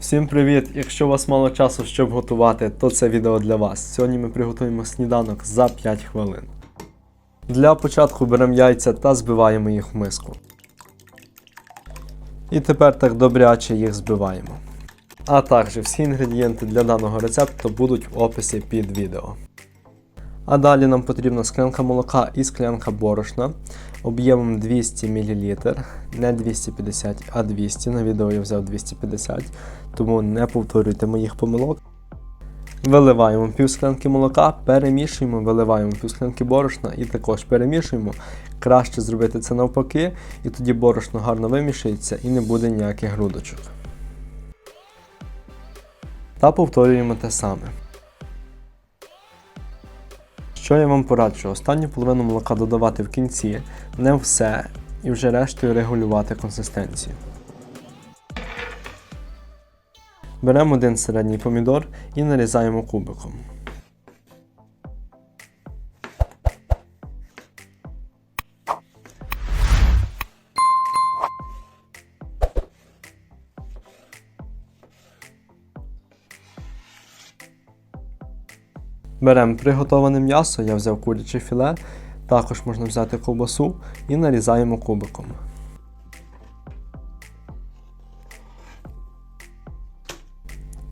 Всім привіт! Якщо у вас мало часу, щоб готувати, то це відео для вас. Сьогодні ми приготуємо сніданок за 5 хвилин. Для початку беремо яйця та збиваємо їх в миску. І тепер так добряче їх збиваємо. А також всі інгредієнти для даного рецепту будуть в описі під відео. А далі нам потрібна склянка молока і склянка борошна об'ємом 200 мл, не 250, а 200. На відео я взяв 250, тому не повторюйте моїх помилок. Виливаємо пів склянки молока, перемішуємо, виливаємо пів склянки борошна і також перемішуємо. Краще зробити це навпаки, і тоді борошно гарно вимішається і не буде ніяких грудочок. Та повторюємо те саме. Що я вам пораджу? Останню половину молока додавати в кінці, не все, і вже рештою регулювати консистенцію. Беремо один середній помідор і нарізаємо кубиком. Беремо приготоване м'ясо, я взяв куряче філе, також можна взяти ковбасу і нарізаємо кубиком.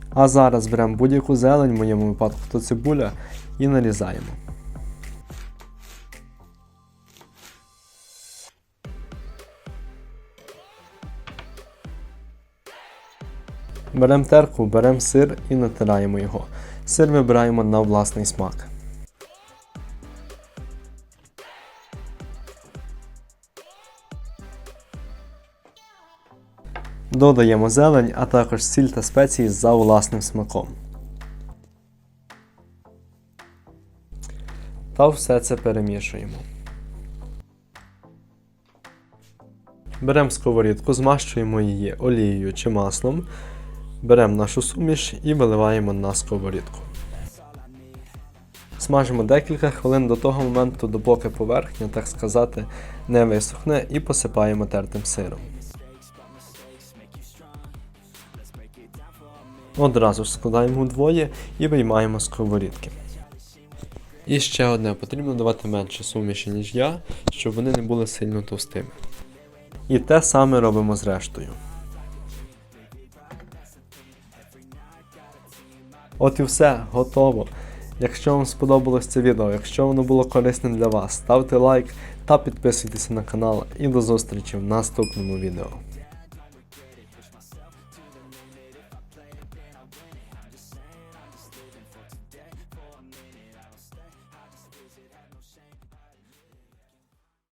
А зараз беремо будь-яку зелень, в моєму випадку то цибуля, і нарізаємо. Беремо терку, беремо сир і натираємо його. Сир вибираємо на власний смак. Додаємо зелень, а також сіль та спеції за власним смаком. Та все це перемішуємо. Беремо сковорідку, змащуємо її олією чи маслом. Беремо нашу суміш і виливаємо на сковорідку. Смажимо декілька хвилин до того моменту, допоки поверхня, так сказати, не висохне і посипаємо тертим сиром. Одразу ж складаємо вдвоє і виймаємо сковорідки. І ще одне, потрібно давати менше суміші, ніж я, щоб вони не були сильно товстими. І те саме робимо з рештою. От і все, готово. Якщо вам сподобалось це відео, якщо воно було корисним для вас, ставте лайк та підписуйтесь на канал і до зустрічі в наступному відео.